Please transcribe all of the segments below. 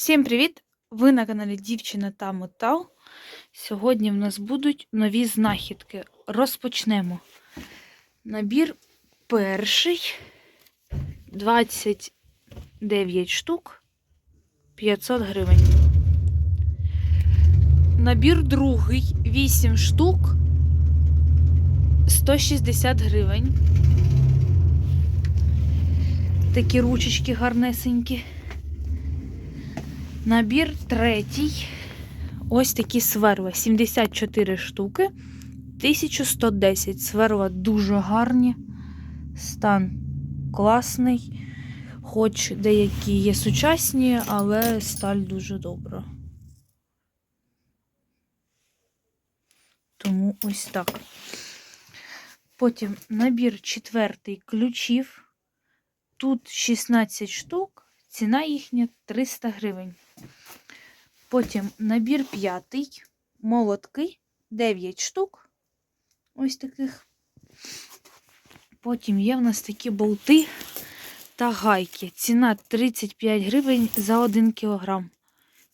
Всім привіт! Ви на каналі Дівчина та Метал. Сьогодні в нас будуть нові знахідки. Розпочнемо. Набір перший 29 штук 500 гривень. Набір другий 8 штук 160 гривень. Такі ручечки гарнесенькі. Набір третій. Ось такі сверла. 74 штуки. 1110. Сверла дуже гарні. Стан класний. Хоч деякі є сучасні, але сталь дуже добра. Тому ось так. Потім набір четвертий ключів. Тут 16 штук. Ціна їхня 300 гривень. Потім набір п'ятий, молотки, 9 штук. Ось таких. Потім є в нас такі болти та гайки. Ціна 35 гривень за 1 кілограм.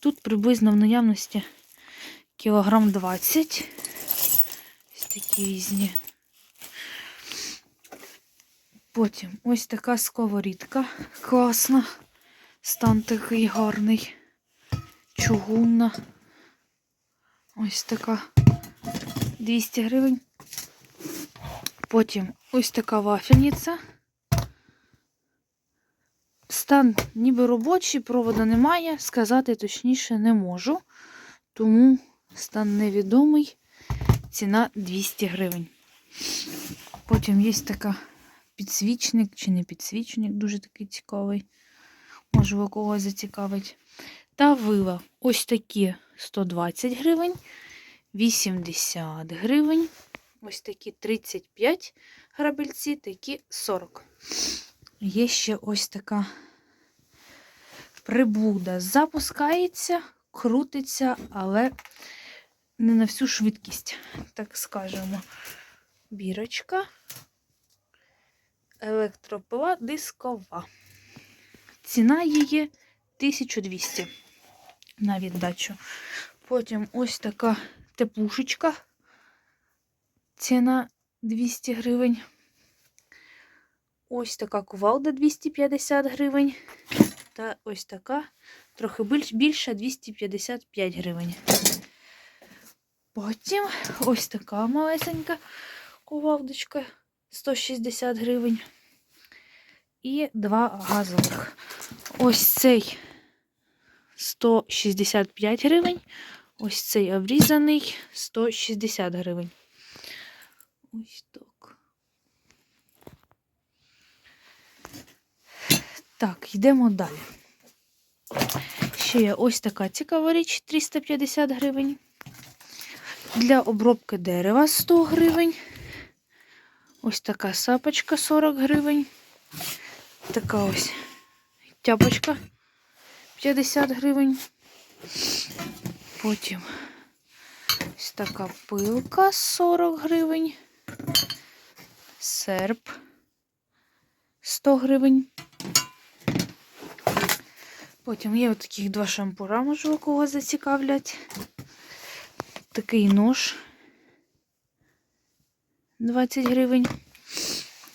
Тут приблизно в наявності кілограм 20. Ось такі різні. Потім ось така сковорідка класна. Стан такий гарний. Чугунна. Ось така 200 гривень. Потім ось така вафельниця. Стан ніби робочий, провода немає. Сказати точніше не можу. Тому стан невідомий. Ціна 200 гривень. Потім є така підсвічник чи не підсвічник, дуже такий цікавий. Можливо, когось зацікавить. Та вила ось такі 120 гривень, 80 гривень, ось такі 35 грабельці, такі 40. Є ще ось така приблуда. Запускається, крутиться, але не на всю швидкість, так скажемо. Бірочка, електропила дискова. Ціна її 1200 на віддачу. Потім ось така теплушечка. Ціна 200 гривень. Ось така кувалда 250 гривень. Та ось така, трохи більша 255 гривень. Потім ось така малесенька кувалдочка 160 гривень. І два газових. Ось цей 165 гривень. Ось цей обрізаний 160 гривень. Ось так. Так, йдемо далі. Ще є ось така цікава річ 350 гривень. Для обробки дерева 100 гривень. Ось така сапочка 40 гривень. Така ось тяпочка 50 гривень. Потім ось така пилка 40 гривень. Серп 100 гривень. Потім є отаких два шампура, можливо, кого зацікавлять. Такий нож 20 гривень.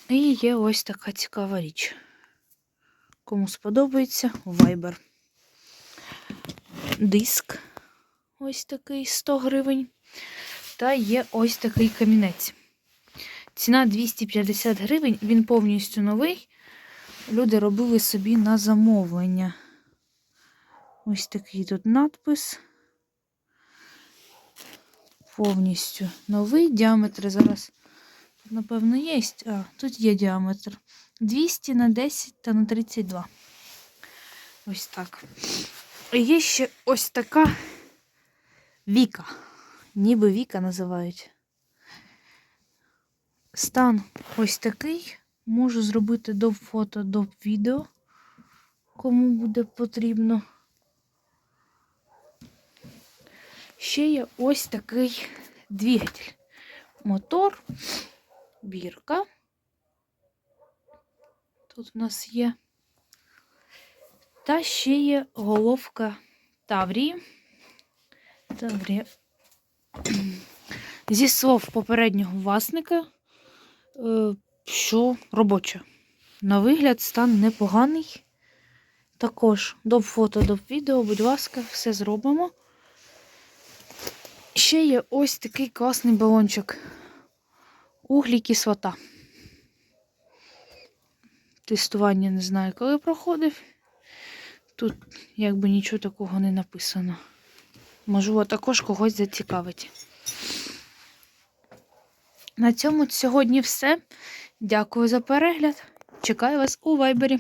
І є ось така цікава річ. Кому сподобається, Viber. Диск ось такий 100 гривень. Та є ось такий камінець. Ціна 250 гривень, він повністю новий. Люди робили собі на замовлення. Ось такий тут надпис. Повністю новий діаметр зараз. Тут, напевно, є. А, тут є діаметр. 200 на 10 та на 32. Ось так. Є ще ось така Віка. Ніби Віка називають. Стан ось такий. Можу зробити до фото, до відео, кому буде потрібно. Ще є ось такий двигатель. Мотор, бірка. Тут у нас є Та ще є головка Таврії. Таврія. Зі слов попереднього власника, е, що робоча. На вигляд стан непоганий. Також до фото, до відео, будь ласка, все зробимо. Ще є ось такий класний балончик. Углі кислота. Тестування не знаю, коли проходив. Тут якби нічого такого не написано. Можливо, також когось зацікавить. На цьому сьогодні все. Дякую за перегляд. Чекаю вас у вайбері.